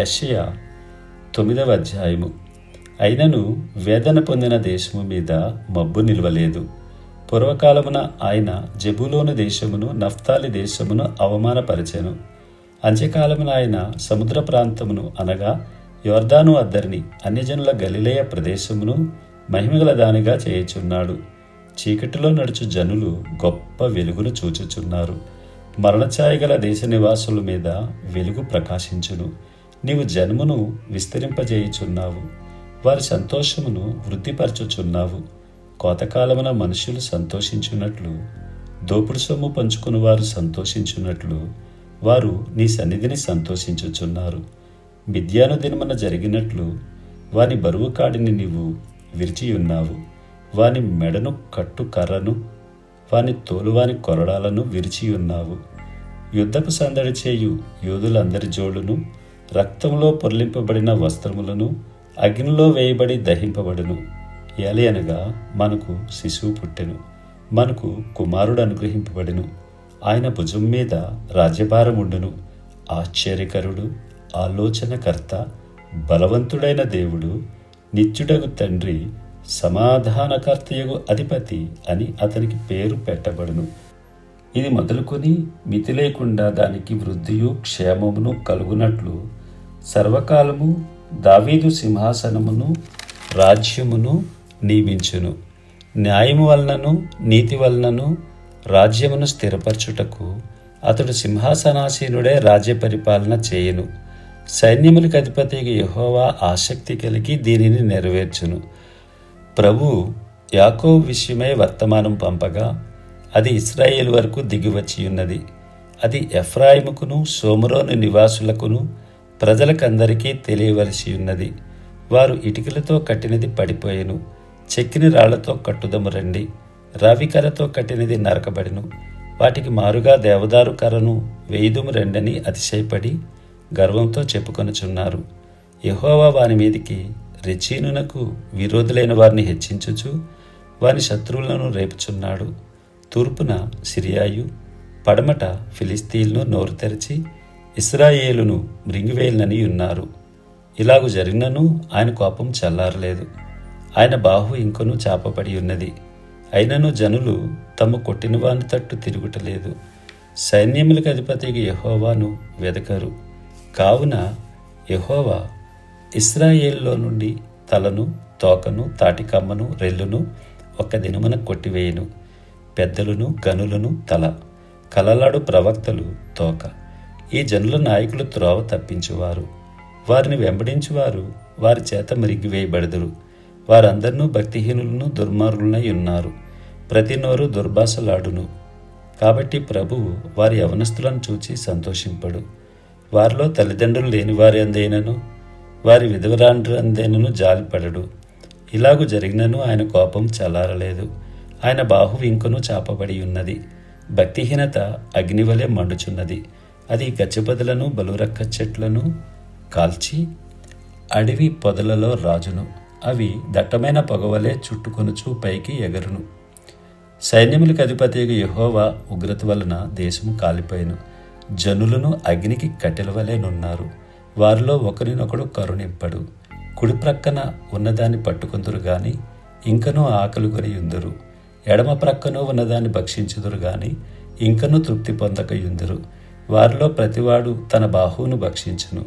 యషయా తొమ్మిదవ అధ్యాయము. అయినను వేదన పొందిన దేశము మీద మబ్బు నిలవలేదు. పూర్వకాలమున ఆయన జబులోను దేశమును నఫ్తాలి దేశమును అవమానపరిచెను. అంత్యకాలమున ఆయన సముద్ర ప్రాంతమును అనగా యోర్దాను అద్దరిని అన్యజనుల గలిలేయ ప్రదేశమును మహిమగల దానిగా చేయుచున్నాడు. చీకటిలో నడుచు జనులు గొప్ప వెలుగును చూచుచున్నారు. మరణఛాయగల దేశ నివాసుల మీద వెలుగు ప్రకాశించును. నీవు జన్మును విస్తరింపజేయుచున్నావు. వారి సంతోషమును వృద్ధిపరచుచున్నావు. కోతకాలమున మనుషులు సంతోషించున్నట్లు దోపుడు సొమ్ము పంచుకుని వారు సంతోషించున్నట్లు వారు నీ సన్నిధిని సంతోషించుచున్నారు. మిథ్యాను దినమున జరిగినట్లు వాని బరువు కాడిని నీవు విరిచియున్నావు. వాని మెడను కట్టు కర్రను వాని తోలువాని కొరడాలను విరిచియున్నావు. యుద్ధపు సందడి చేయు యోధులందరి జోడును రక్తంలో పొర్లింపబడిన వస్త్రములను అగ్నిలో వేయబడి దహింపబడును. ఎలి అనగా మనకు శిశువు పుట్టెను మనకు కుమారుడు అనుగ్రహింపబడెను. ఆయన భుజం మీద రాజ్యభారం ఉండును ఆశ్చర్యకరుడు ఆలోచనకర్త బలవంతుడైన దేవుడు నిత్యుడగు తండ్రి సమాధానకర్తయగు అధిపతి అని అతనికి పేరు పెట్టబడును. ఇది మొదలుకొని మితి లేకుండా దానికి వృద్ధియు క్షేమమును కలుగునట్లు సర్వకాలము దావీదు సింహాసనమును రాజ్యమును నియమించును. న్యాయము వలనను నీతి వలనను రాజ్యమును స్థిరపరచుటకు అతడు సింహాసనాసీనుడే రాజ్య పరిపాలన చేయును. సైన్యములకు అధిపతికి యహోవా ఆసక్తి కలిగి దీనిని నెరవేర్చును. ప్రభు యాకో విషయమై వర్తమానం పంపగా అది ఇస్రాయేల్ వరకు దిగివచ్చి ఉన్నది అది ఎఫ్రాయిముకును సోమరోను నివాసులకును ప్రజలకందరికీ తెలియవలసి ఉన్నది. వారు ఇటుకలతో కట్టినది పడిపోయెను చెక్కిని రాళ్ళతో కట్టుదము రండి రావికరతో కట్టినది నరకబడిను వాటికి మారుగా దేవదారు కర్రను వేయుదుము రెండని అతిశయపడి గర్వంతో చెప్పుకొనుచున్నారు. యహోవా వాని మీదికి రెచీనునకు విరోధులైన వారిని హెచ్చించుచు వాని శత్రువులను రేపుచున్నాడు. తూర్పున సిరియాయు పడమట ఫిలిస్తీన్ను నోరు తెరిచి ఇస్రాయేలును మృంగివేయనని ఉన్నారు. ఇలాగు జరిగినను ఆయన కోపం చల్లారలేదు. ఆయన బాహు ఇంకను చాపబడి ఉన్నది. అయినను జనులు తమ కొట్టిన వాని తట్టు తిరుగుటలేదు. సైన్యములకు అధిపతికి యహోవాను వెదకరు. కావున యహోవా ఇస్రాయేల్లో నుండి తలను తోకను తాటికమ్మను రెల్లును ఒక దినమున కొట్టివేయను. పెద్దలను గనులను తల కలలాడు ప్రవక్తలు తోక. ఈ జనుల నాయకులు త్రోవ తప్పించువారు. వారిని వెంబడించువారు వారి చేత మరిగివేయబడదురు. వారందరినూ భక్తిహీనులను దుర్మార్గులనై ఉన్నారు. ప్రతి నోరు దుర్భాషలాడును కాబట్టి ప్రభువు వారి యవనస్తులను చూచి సంతోషింపడు. వారిలో తల్లిదండ్రులు లేని వారి అందైనను వారి విధవరాండ్రు అందేనను జాలిపడడు. ఇలాగు జరిగినను ఆయన కోపం చల్లారలేదు. ఆయన బాహువింకను చాపబడి ఉన్నది భక్తిహీనత అగ్నివలే మండుచున్నది. అది గచ్చబదులను బలురక్క చెట్లను కాల్చి అడవి పొదలలో రాజును. అవి దట్టమైన పొగవలే చుట్టుకొనుచు పైకి ఎగరును. సైన్యములకు అధిపతి యహోవా ఉగ్రత వలన దేశము కాలిపోయిను. జనులను అగ్నికి కట్టెల వలెనున్నారు వారిలో ఒకరినొకడు కరుణింపడు. కుడి ప్రక్కన ఉన్నదాన్ని పట్టుకుందురు గాని ఇంకనూ ఆకలి కొని ఉందరు ఎడమ ప్రక్కన ఉన్నదాన్ని భక్షించుదురు గాని ఇంకనూ తృప్తి పొందక యుందురు. వారిలో ప్రతివాడు తన బాహువును భక్షించును.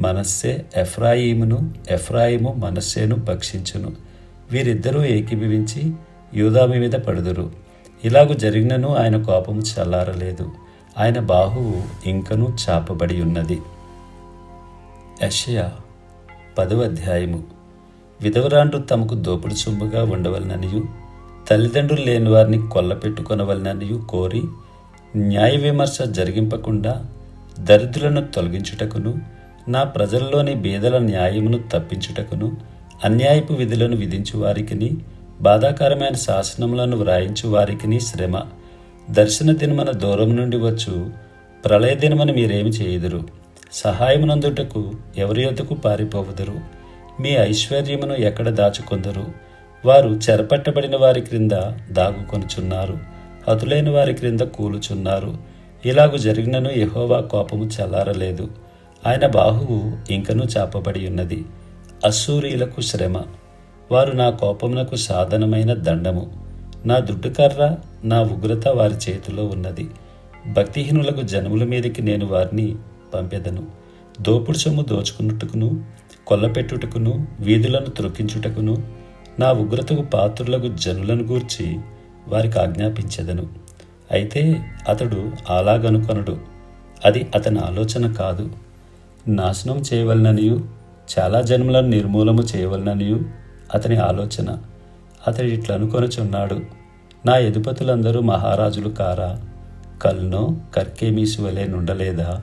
మనస్సే ఎఫ్రాయిమును ఎఫ్రాయిము మనస్సేను భక్షించును. వీరిద్దరూ ఏకీభవించి యూదామి మీద పడుదురు. ఇలాగు జరిగినను ఆయన కోపము చల్లారలేదు. ఆయన బాహువు ఇంకనూ చాపబడి ఉన్నది. యషయా పదవ అధ్యాయము. విధవరాండ్రు తమకు దోపుడు సొమ్ముగా ఉండవలననియు తల్లిదండ్రులు లేని వారిని కొల్లపెట్టుకొనవలననియు కోరి న్యాయ విమర్శ జరిగింపకుండా దరిద్రులను తొలగించుటకును నా ప్రజల్లోని బీదల న్యాయమును తప్పించుటకును అన్యాయపు విధులను విధించు వారికిని బాధాకరమైన శాసనములను వ్రాయించు వారికిని శ్రమ దర్శన దినమన దూరం నుండి వచ్చు ప్రళయ దినమని మీరేమి చేయుదురు? సహాయమునందుటకు ఎవరి యొద్దకు పారిపోవుదురు? మీ ఐశ్వర్యమును ఎక్కడ దాచుకొందరు? వారు చెరపట్టబడిన వారి క్రింద దాగుకొనుచున్నారు హతులైన వారి క్రింద కూలుచున్నారు. ఇలాగు జరిగినను యహోవా కోపము చల్లారలేదు. ఆయన బాహువు ఇంకనూ చాపబడి ఉన్నది. అసూరీలకు శ్రమ. వారు నా కోపమునకు సాధనమైన దండము. నా దుడ్డుకర్ర నా ఉగ్రత వారి చేతిలో ఉన్నది. భక్తిహీనులకు జనముల మీదకి నేను వారిని పంపెదను. దోపుడు సొమ్ము దోచుకున్నట్టుకును కొల్లపెట్టుటకును వీధులను త్రొక్కించుటకును నా ఉగ్రతకు పాత్రులకు జనులను గూర్చి వారికి ఆజ్ఞాపించెదను. అయితే అతడు అలాగనుకొనడు. అది అతని ఆలోచన కాదు. నాశనం చేయవలననియు చాలా జన్మలను నిర్మూలము చేయవలననియు అతని ఆలోచన. అతడు ఇట్లా అనుకొనుచున్నాడు నా ఎదుపతులందరూ మహారాజులు కారా? కల్నో కర్కేమీసు వలె నుండలేదా?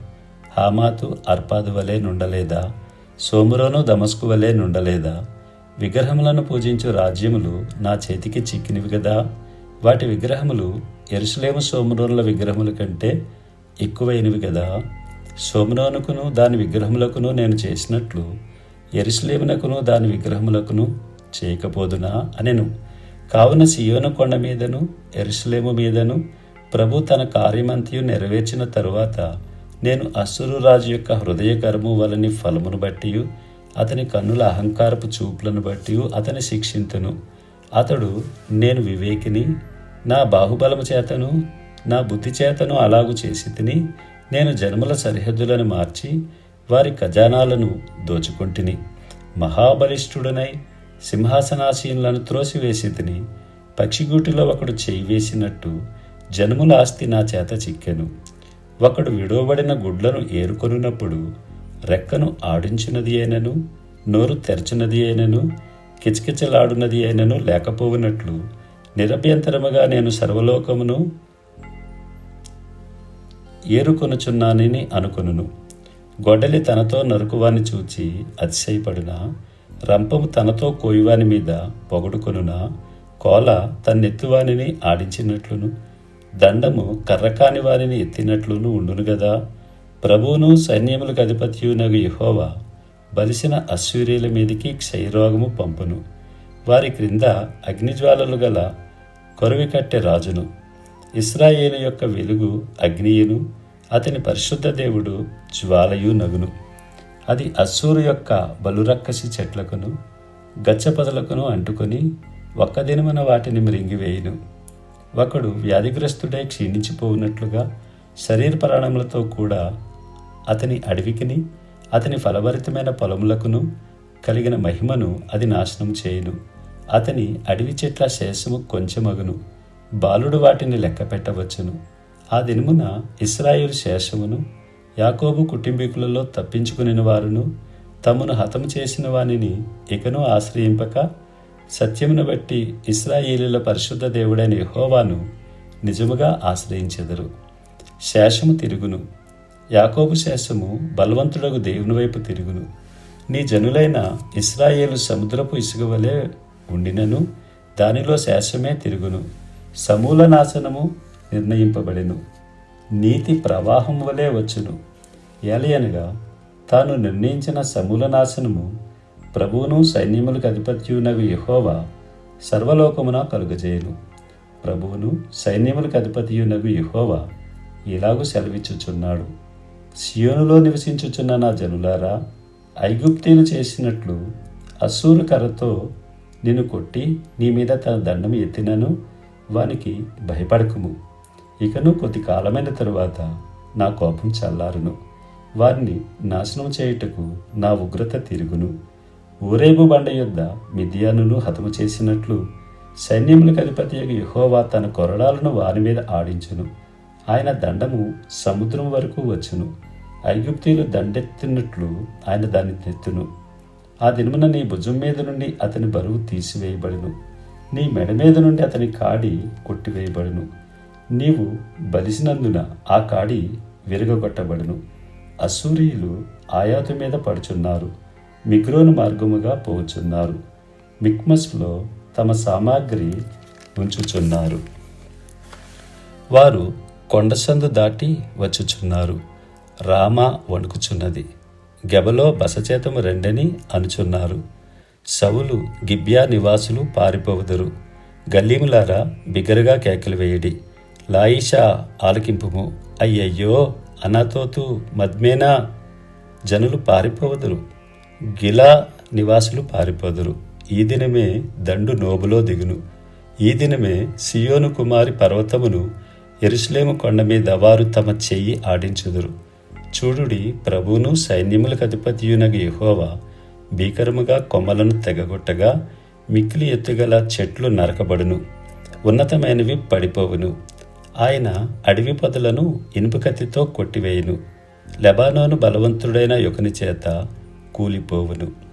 హామాతు అర్పాదు వలె నుండలేదా? సోమురోను దమస్కు వలె నుండలేదా? విగ్రహములను పూజించు రాజ్యములు నా చేతికి చిక్కినవి కదా వాటి విగ్రహములు ఎరుసలేము సోమరోనుల విగ్రహముల కంటే ఎక్కువైనవి కదా? సోమరోనుకును దాని విగ్రహములకును నేను చేసినట్లు ఎరుసలేమునకును దాని విగ్రహములకును చేయకపోదునా అనెను. కావున సియోను కొండ మీదను ఎరుసలేము మీదను ప్రభు తన కార్యమంతియు నెరవేర్చిన తరువాత నేను అసురు రాజు యొక్క హృదయ గర్భము వలని ఫలమును బట్టి అతని కన్నుల అహంకారపు చూపులను బట్టి అతని శిక్షింతును. అతడు నేను వివేకిని నా బాహుబలము చేతను నా బుద్ధి చేతను అలాగు చేసి తిని నేను జన్మల సరిహద్దులను మార్చి వారి ఖజానాలను దోచుకుంటుని. మహాబలిష్ఠుడనై సింహాసనాశీనులను త్రోసివేసి తిని పక్షిగూటిలో ఒకడు చేయి వేసినట్టు జన్ముల ఆస్తి నా చేత చిక్కెను. ఒకడు విడవబడిన గుడ్లను ఏరుకొనున్నప్పుడు రెక్కను ఆడించినది అయినను నోరు తెరచినది అయినను కిచకిచలాడునది అయినను లేకపోవునట్లు నిరభ్యంతరముగా నేను సర్వలోకమును ఏరుకొనుచున్నానని అనుకొనును. గొడ్డలి తనతో నరుకువాని చూచి అతిశయపడునా? రంపము తనతో కోయువాని మీద పొగడుకొనునా? కోల తన్నెత్తువానిని ఆడించినట్లును. దండము కర్రకాని వారిని ఎత్తినట్లును ఉండును గదా ప్రభువును సైన్యములకు అధిపత్యునగు యహోవా బలిసిన అశ్వరీల మీదికి క్షయరోగము పంపును. వారి క్రింద అగ్నిజ్వాలలు గల కొరవి కట్టె రాజును. ఇస్రాయేలు యొక్క వెలుగు అగ్నియును అతని పరిశుద్ధ దేవుడు జ్వాలయు నగును. అది అస్సూరు యొక్క బలురక్కసి చెట్లకును గచ్చపదలకును అంటుకొని ఒక్క దినమున వాటిని మృంగివేయును ఒకడు వ్యాధిగ్రస్తుడై క్షీణించిపోవునట్లుగా శరీర ప్రాణములతో కూడా అతని అడవికిని అతని ఫలభరితమైన పొలములకును కలిగిన మహిమను అది నాశనం చేయును. అతని అడవి చెట్ల శేషము కొంచెమగును బాలుడు వాటిని లెక్క పెట్టవచ్చును. ఆ దినమున ఇస్రాయేల్ శేషమును యాకోబు కుటుంబీకులలో తప్పించుకుని వారును తమను హతము చేసిన వానిని ఇకను ఆశ్రయింపక సత్యమును బట్టి ఇస్రాయేలీల పరిశుద్ధ దేవుడైన యహోవాను నిజముగా ఆశ్రయించెదరు. శేషము తిరుగును. యాకోబు శేషము బలవంతుడగు దేవుని వైపు తిరుగును. నీ జనులైన ఇస్రాయేలు సముద్రపు ఇసుక వలె ఉండినను దానిలో శేషమే తిరుగును. సమూల నాశనము నిర్ణయింపబడెను. నీతి ప్రవాహం వలె వచ్చును. ఏలయనగా తాను నిర్ణయించిన సమూల నాశనము ప్రభువును సైన్యములకు అధిపత్యునగు యహోవా సర్వలోకమున కలుగజేయును. ప్రభువును సైన్యములకు అధిపతియునగు యహోవా ఇలాగూ సెలవిచ్చుచున్నాడు. సియోనులో నివసించుచున్న నా జనులారా ఐగుప్తీలు చేసినట్లు అసూరు కర్రతో నిన్ను కొట్టి నీ మీద తన దండం ఎత్తినను వానికి భయపడకుము. ఇకను కొద్ది కాలమైన తరువాత నా కోపం చల్లారును. వారిని నాశనం చేయుటకు నా ఉగ్రత తిరుగును. ఊరేబు బండ యొద్ద మిథియానును హతము చేసినట్లు సైన్యములకు అధిపతి యహోవా తన కొరడాలను వారి మీద ఆడించును. ఆయన దండము సముద్రం వరకు వచ్చును. ఐగుప్తీలు దండెత్తినట్లు ఆయన దాన్ని తెత్తును. ఆ దినమున నీ భుజం మీద నుండి అతని బరువు తీసివేయబడును. నీ మెడ మీద నుండి అతని కాడి కొట్టివేయబడును. నీవు బలిసినందున ఆ కాడి విరగొట్టబడును అసూరియులు ఆయాతు మీద పడుచున్నారు. మిగ్రోను మార్గముగా పోచున్నారు. మిక్మస్లో తమ సామాగ్రి ఉంచుచున్నారు. వారు కొండసందు దాటి వచ్చుచున్నారు. రామ వణుకుచున్నది. గెబలో బసచేతము రెండని అనుచున్నారు. సవులు గిబ్యా నివాసులు పారిపోవుదురు. గల్లీములారా బిగరగా కేకలు వేయడి. లాయిషా ఆలకింపుము. అయ్యయ్యో అనాతోతు మద్మేనా? జనులు పారిపోవదురు. గిలా నివాసులు పారిపోదురు. ఈ దినమే దండు నోబులో దిగును. ఈ దినమే సియోను కుమారి పర్వతమును ఎరుస్లేము కొండ మీద వారు తమ చెయ్యి ఆడించుదురు. చూడుడి ప్రభువును సైన్యములకు అధిపతియునగు యహోవా భీకరముగా కొమ్మలను తెగగొట్టగా మిక్కిలి ఎత్తుగల చెట్లు నరకబడును ఉన్నతమైనవి పడిపోవును. ఆయన అడవి పొదలను ఇనుపకత్తితో కొట్టివేయును. లెబానోను బలవంతుడైన యొకని చేత కూలిపోవును.